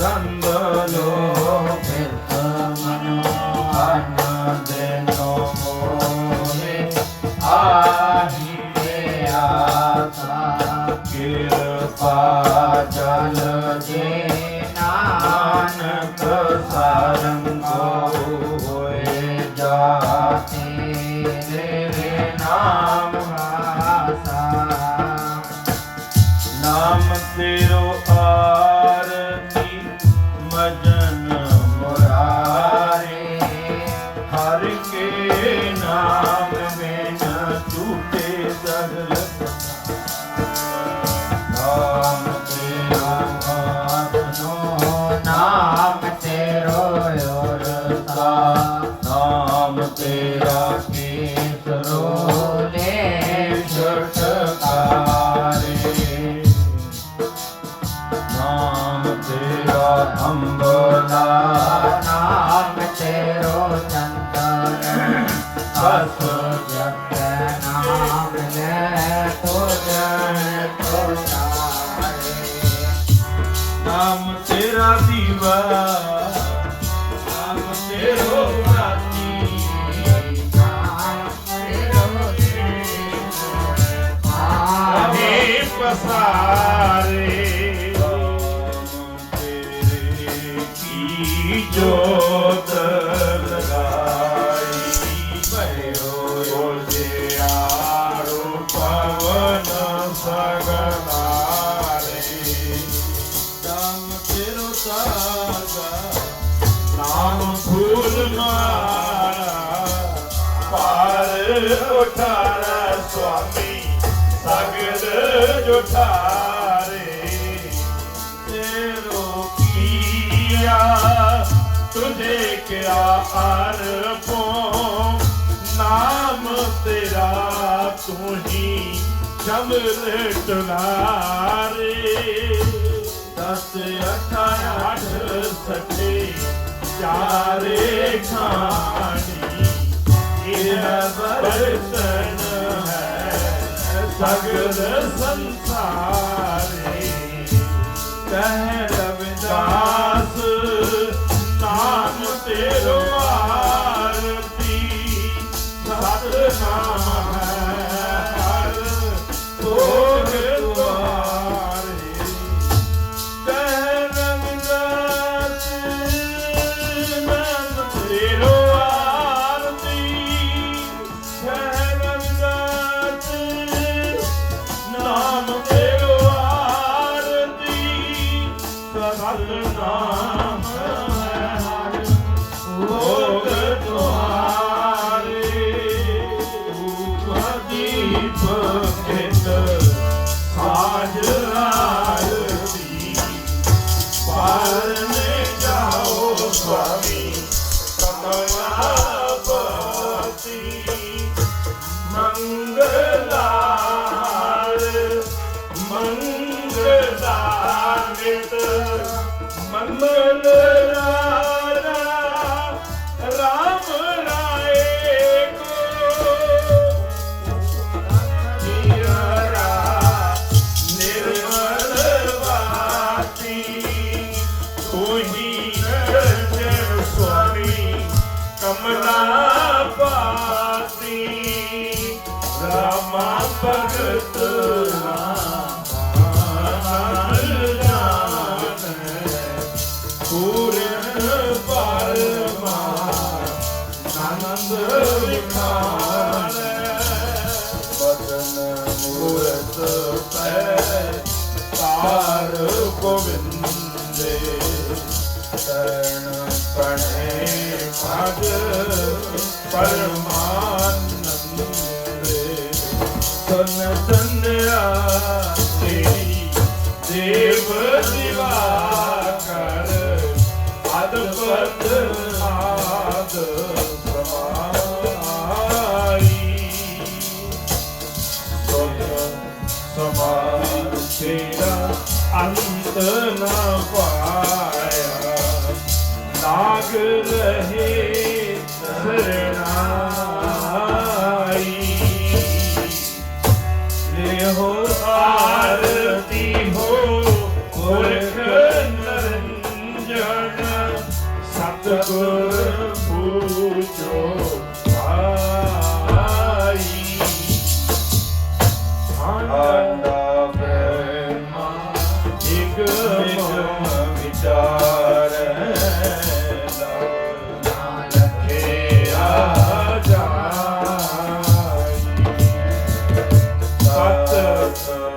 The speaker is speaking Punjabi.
રંગનો ਹੋਇਓ ਰਤਾ ਨਾਮ ਤੇਰਾ ਕੀਰਤ ਰੋਲੇ ਛੁਟਕਾਰੇ। ਨਾਮ ਤੇਰਾ ਅੰਬਲਾ। ਨਾਮ ਤੇਰੋ ਚੰਦਰ। ਅਸੋ ਜਗ Passarei. ਪਾਰ ਉਠਾਰਾ ਸੁਆਮੀ ਸਗਦ ਜੁਠਾਰੇ। ਤੇਰੋ ਪੀਆ ਤੁਝੇ ਕਿਆ ਅਰਪੋ, ਨਾਮ ਤੇਰਾ ਤੂੰ ਹੀ ਜਮਰ ਟਲਾਰੇ ਦਸ, ਅਠਾਰਾਂ ਅੱਠ ਸੱਠੇ ਚਾਰੇ ਖਾਣੀ ਇਹ ਵਰਤਨ ਹੈ ਸਗਲ ਸੰਸਾਰੇ। ਤਹਿ ਰਵਿਦਾਸ ਨਾਮ ਤੇਰੋ ਆਰਤੀ ਸਤਨਾਮ ਮੰਗਲਾ ਨਿਤ ਮੰਗਲ ਰਾਮਾ ਭਗਤ ਰਾਮਾ ਪੂਰਨ ਪਰਮ ਤਨਿਆ ਤੇਰੀ ਦੇਵ ਦਿਵਾ ਕਰ। ਅਦਪਤ ਆਦ ਸਮਾਈ। ਸਮਾਨ ਤੇਰਾ ਅੰਤ ਨ ਪਾਇਆ। ਨਾਗ ਰਹੇ ਸਰਨਾਈ ਆਂਦਾ ਬ੍ਰਹਮਾ ਇਕ ਵਿਚਾਰ ਸਤ